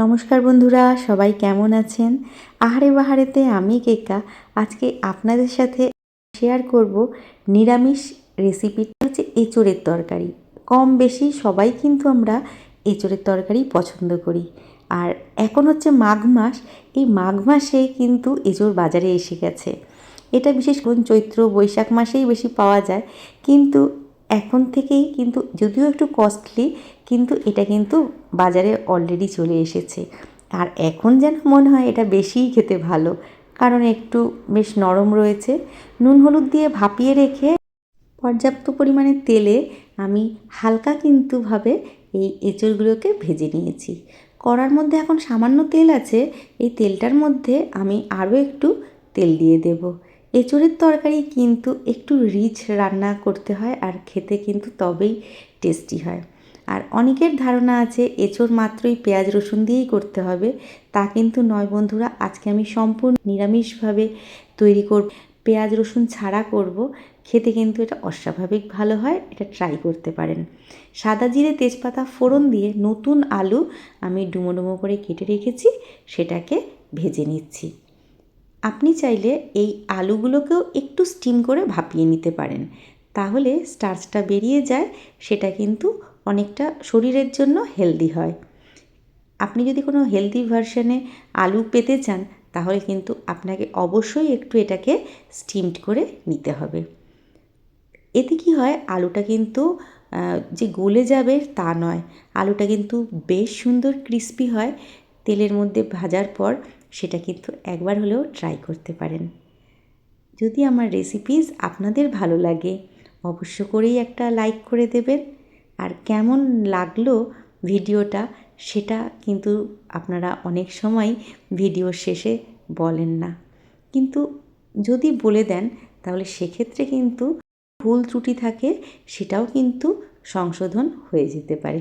নমস্কার বন্ধুরা, সবাই কেমন আছেন? আহারে বাহারেতে আমি কেকা। আজকে আপনাদের সাথে শেয়ার করব নিরামিষ রেসিপিটা হচ্ছে এঁচোড়ের তরকারি। কম বেশি সবাই কিন্তু আমরা এঁচোড়ের তরকারি পছন্দ করি। আর এখন হচ্ছে মাঘ মাস, এই মাঘ মাসে কিন্তু এঁচোড় বাজারে এসে গেছে। এটা বিশেষ করে চৈত্র, বৈশাখ মাসেই বেশি পাওয়া যায়। কিন্তু এখন থেকেই কিন্তু যদিও একটু কস্টলি কিন্তু এটা কিন্তু বাজারে অলরেডি চলে এসেছে। আর এখন যেন মনে হয় এটা বেশিই খেতে ভালো, কারণ একটু বেশ নরম রয়েছে। নুন হলুদ দিয়ে ভাপিয়ে রেখে পর্যাপ্ত পরিমাণে তেলে আমি হালকা কিন্তু ভাবে এই এঁচড়গুলোকে ভেজে নিয়েছি। কড়ার মধ্যে এখন সামান্য তেল আছে, এই তেলটার মধ্যে আমি আরও একটু তেল দিয়ে দেব। এঁচড়ের তরকারি কিন্তু একটু রিচ রান্না করতে হয় আর খেতে কিন্তু তবেই টেস্টি হয়। আর অনেকের ধারণা আছে এঁচড় মাত্রই পেঁয়াজ রসুন দিয়েই করতে হবে। তা কিন্তু নয় বন্ধুরা, আজকে আমি সম্পূর্ণ নিরামিষভাবে তৈরি করব। পেঁয়াজ রসুন ছাড়া করব। খেতে কিন্তু এটা অস্বাভাবিক ভালো হয়, এটা ট্রাই করতে পারেন। সাদা জিরে তেজপাতা ফোড়ন দিয়ে নতুন আলু আমি ডুমো ডুমো করে কেটে রেখেছি, সেটাকে ভেজে নিচ্ছি। আপনি চাইলে এই আলুগুলোকেও একটু স্টিম করে ভাপিয়ে নিতে পারেন। তাহলে স্টার্চটা বেরিয়ে যায়, সেটা কিন্তু অনেকটা শরীরের জন্য হেলদি হয়। আপনি যদি কোনো হেলদি ভার্সনে আলু পেতে চান, তাহলে কিন্তু আপনাকে অবশ্যই একটু এটাকে স্টিমড করে নিতে হবে। এতে কি হয়, আলুটা কিন্তু যে গলে যাবে তা নয়। আলুটা কিন্তু বেশ সুন্দর ক্রিস্পি হয়। তেলের মধ্যে ভাজার পর সেটা কিন্তু একবার হলেও ট্রাই করতে পারেন। যদি আমার রেসিপিস আপনাদের ভালো লাগে, অবশ্য করেই একটা লাইক করে দেবেন। আর কেমন লাগল ভিডিওটা সেটা কিন্তু আপনারা অনেক সময় ভিডিওর শেষে বলেন না। কিন্তু যদি বলে দেন, তাহলে সেক্ষেত্রে কিন্তু ভুল ত্রুটি থাকে, সেটাও কিন্তু সংশোধন হয়ে যেতে পারে।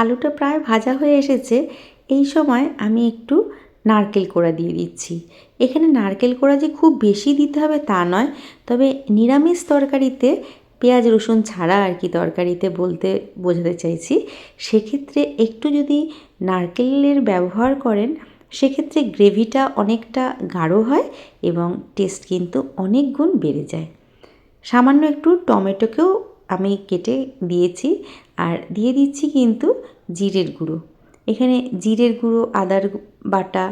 আলুটা প্রায় ভাজা হয়ে এসেছে। এই সময় আমি একটু নারকেল কোড়া দিয়ে দিচ্ছি। এখানে নারকেল কোড়া যে খুব বেশি দিতে হবে তা নয়, তবে নিরামিষ তরকারিতে পেঁয়াজ, রসুন ছাড়া আর কি তরকারিতে বলতে বোঝাতে চাইছি, সেক্ষেত্রে একটু যদি নারকেলের ব্যবহার করেন, সেক্ষেত্রে গ্রেভিটা অনেকটা গাঢ় হয় এবং টেস্ট কিন্তু অনেক গুণ বেড়ে যায়। সামান্য একটু টমেটোকেও আমি কেটে দিয়েছি, আর দিয়ে দিচ্ছি কিন্তু জিরের গুঁড়ো। এখানে জিরের গুঁড়ো, আদার বাটা,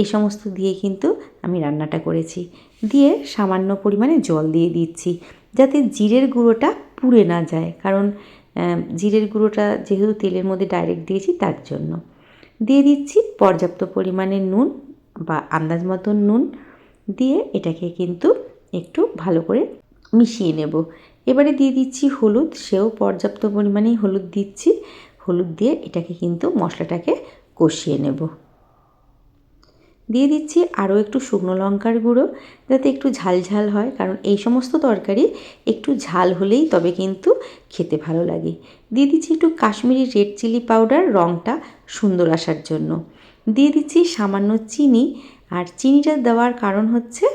এই সমস্ত দিয়ে কিন্তু আমি রান্নাটা করেছি। দিয়ে সামান্য পরিমাণে জল দিয়ে দিচ্ছি যাতে জিরের গুঁড়োটা পুড়ে না যায়। কারণ জিরের গুঁড়োটা যেহেতু তেলের মধ্যে ডাইরেক্ট দিয়েছি তার জন্য। দিয়ে দিচ্ছি পর্যাপ্ত পরিমাণে নুন বা আন্দাজ মতন নুন। দিয়ে এটাকে কিন্তু একটু ভালো করে মিশিয়ে নেব। এবারে দিয়ে দিচ্ছি হলুদ, সেও পর্যাপ্ত পরিমাণেই হলুদ দিচ্ছি। হলুদ দিয়ে এটাকে কিন্তু মশলাটাকে কষিয়ে নেব। দিয়ে দিচ্ছি আরও একটু শুকনো লঙ্কার গুঁড়ো, যাতে একটু ঝাল ঝাল হয়, কারণ এই সমস্ত তরকারি একটু ঝাল হলেই তবে কিন্তু খেতে ভালো লাগে। দিয়ে দিচ্ছি একটু কাশ্মীরি রেড চিলি পাউডার রঙটা সুন্দর আসার জন্য। দিয়ে দিচ্ছি সামান্য চিনি, আর চিনিটা দেওয়ার কারণ হচ্ছে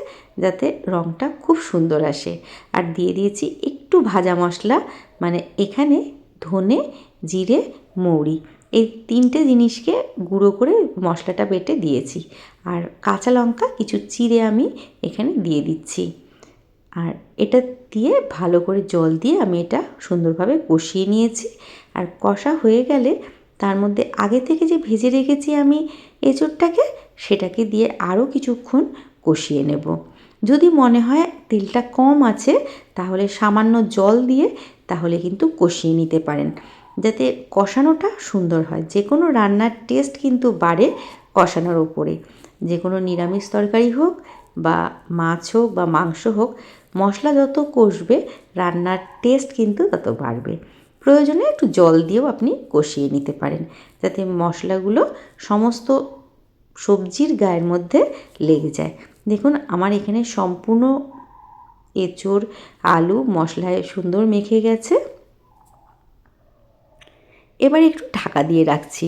যাতে রঙটা খুব সুন্দর আসে। আর দিয়ে দিয়েছি একটু ভাজা মশলা মানে এখানে ধনে, জিরে, মৌরি এই তিনটে জিনিসকে গুঁড়ো করে মশলাটা বেটে দিয়েছি। আর কাঁচা লঙ্কা, কিছু চিরে আমি এখানে দিয়ে দিচ্ছি। আর এটা দিয়ে ভালো করে জল দিয়ে আমি এটা সুন্দরভাবে কষিয়ে নিয়েছি। আর কষা হয়ে গেলে তার মধ্যে আগে থেকে যে ভেজে রেখেছি আমি এঁচোড়টাকে, সেটাকে দিয়ে আরও কিছুক্ষণ কষিয়ে নেব। যদি মনে হয় তেলটা কম আছে, তাহলে সামান্য জল দিয়ে তাহলে কিন্তু কষিয়ে নিতে পারেন। যাতে কষানোটা সুন্দর হয়। যে কোনো রান্নার টেস্ট কিন্তু বাড়ে কষানোর ওপরে যে কোনো নিরামিষ তরকারি হোক বা মাছ হোক বা মাংস হোক, মশলা যত কষবে, রান্নার টেস্ট কিন্তু তত বাড়বে। প্রয়োজনে একটু জল দিয়েও আপনি কষিয়ে নিতে পারেন। যাতে মশলাগুলো সমস্ত সবজির গায়ের মধ্যে লেগে যায়। দেখুন, আমার এখানে সম্পূর্ণ এঁচোড়, আলু, মশলায় সুন্দর মেখে গেছে। এবার একটু ঢাকা দিয়ে রাখছি।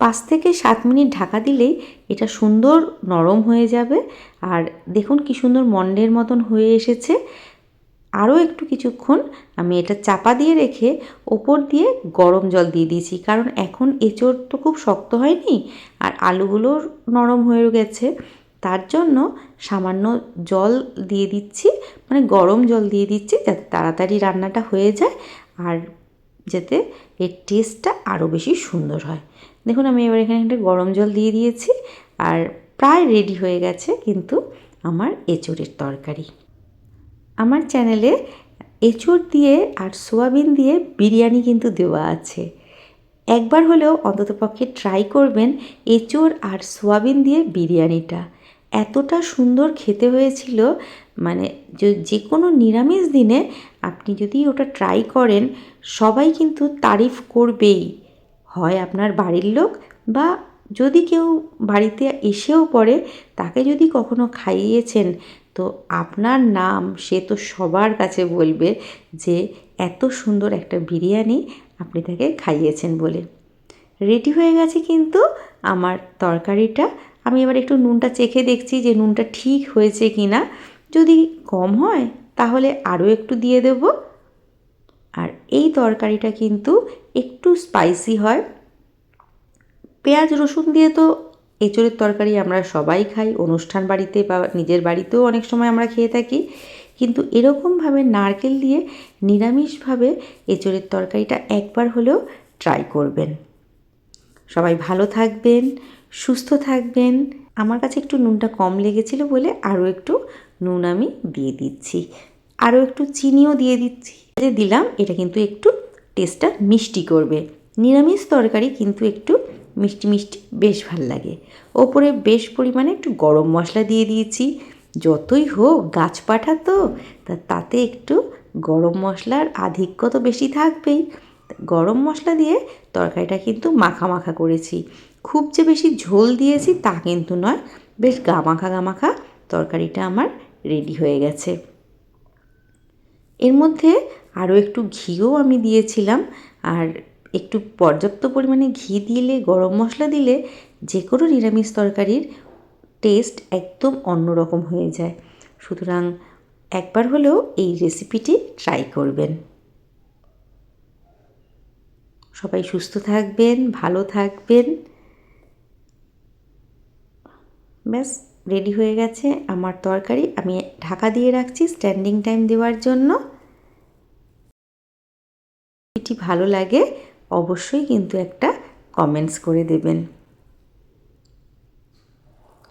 পাঁচ থেকে সাত মিনিট ঢাকা দিলেই এটা সুন্দর নরম হয়ে যাবে। আর দেখুন কি সুন্দর মন্ডের মতন হয়ে এসেছে। আরও একটু কিছুক্ষণ আমি এটা চাপা দিয়ে রেখে ওপর দিয়ে গরম জল দিয়ে দিয়েছি। কারণ এখন এঁচোড় তো খুব শক্ত হয়নি, আর আলুগুলো নরম হয়ে গেছে। তার জন্য সামান্য জল দিয়ে দিচ্ছি মানে গরম জল দিয়ে দিচ্ছি যাতে তাড়াতাড়ি রান্নাটা হয়ে যায় আর যাতে এর টেস্টটা আরও বেশি সুন্দর হয়। দেখুন, আমি এবার এখানে একটা গরম জল দিয়ে দিয়েছি আর প্রায় রেডি হয়ে গেছে কিন্তু আমার এঁচোড়ের তরকারি। আমার চ্যানেলে এঁচোড় দিয়ে আর সোয়াবিন দিয়ে বিরিয়ানি কিন্তু দেওয়া আছে। একবার হলেও অন্ততপক্ষে ট্রাই করবেন এঁচোড় আর সোয়াবিন দিয়ে বিরিয়ানিটা। এতটা সুন্দর খেতে হয়েছিল মানে যে কোনো নিরামিষ দিনে আপনি যদি ওটা ট্রাই করেন, সবাই কিন্তু তারিফ করবেই। হয় আপনার বাড়ির লোক বা যদি কেউ বাড়িতে এসেও পড়ে, তাকে যদি কখনো খাইয়েছেন, তো আপনার নাম সে তো সবার কাছে বলবে যে, এত সুন্দর একটা বিরিয়ানি আপনি তাকে খাইয়েছেন বলে। রেডি হয়ে গেছে কিন্তু আমার তরকারিটা। আমি এবার একটু নুনটা চেখে দেখছি যে নুনটা ঠিক হয়েছে কি না যদি কম হয়, তাহলে আরও একটু দিয়ে দেব। আর এই তরকারিটা কিন্তু একটু স্পাইসি হয়। পেঁয়াজ, রসুন দিয়ে তো এঁচড়ের তরকারি আমরা সবাই খাই। অনুষ্ঠান বাড়িতে বা নিজের বাড়িতেও অনেক সময় আমরা খেয়ে থাকি। কিন্তু এরকমভাবে নারকেল দিয়ে নিরামিষভাবে এঁচড়ের তরকারিটা একবার হলেও ট্রাই করবেন। সবাই ভালো থাকবেন। সুস্থ থাকবেন। আমার কাছে একটু নুনটা কম লেগেছিল বলে আরও একটু নুন আমি দিয়ে দিচ্ছি। আরও একটু চিনিও দিয়ে দিচ্ছি। যে দিলাম, এটা কিন্তু একটু টেস্টটা মিষ্টি করবে। নিরামিষ তরকারি কিন্তু একটু মিষ্টি মিষ্টি বেশ ভালো লাগে। ওপরে বেশ পরিমাণে একটু গরম মশলা দিয়ে দিয়েছি। যতই হোক গাছপাঠা তো, তা তাতে একটু গরম মশলার আধিক্য তো বেশি থাকবেই। গরম মশলা দিয়ে তরকারিটা কিন্তু মাখা মাখা করেছি। খুব যে বেশি ঝোল দিয়েছি তা কিন্তু নয়। বেশ গামাখা গামাখা তরকারিটা আমার রেডি হয়ে গেছে। এর মধ্যে আরও একটু ঘিও আমি দিয়েছিলাম। আর একটু পর্যাপ্ত পরিমাণে ঘি দিলে, গরম মশলা দিলে যে কোনো নিরামিষ তরকারির টেস্ট একদম অন্যরকম হয়ে যায়। সুতরাং একবার হলেও এই রেসিপিটি ট্রাই করবেন। সবাই সুস্থ থাকবেন, ভালো থাকবেন। ব্যাস রেডি হয়ে গেছে আমার তরকারি। আমি ঢাকা দিয়ে রাখছি স্ট্যান্ডিং টাইম দেওয়ার জন্য। এটি ভালো লাগে, অবশ্যই কিন্তু একটা কমেন্টস করে দেবেন।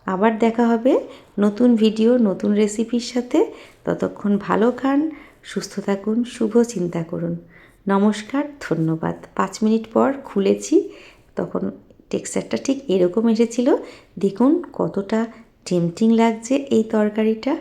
আবার দেখা হবে নতুন ভিডিও নতুন রেসিপির সাথে। ততক্ষণ ভালো খান, সুস্থ থাকুন, শুভ চিন্তা করুন। নমস্কার, ধন্যবাদ। পাঁচ মিনিট পর খুলেছি, তখন টেক্সচারটা ঠিক এরকম এসেছিল। দেখুন কতটা টেমটিং লাগছে এই তরকারিটা।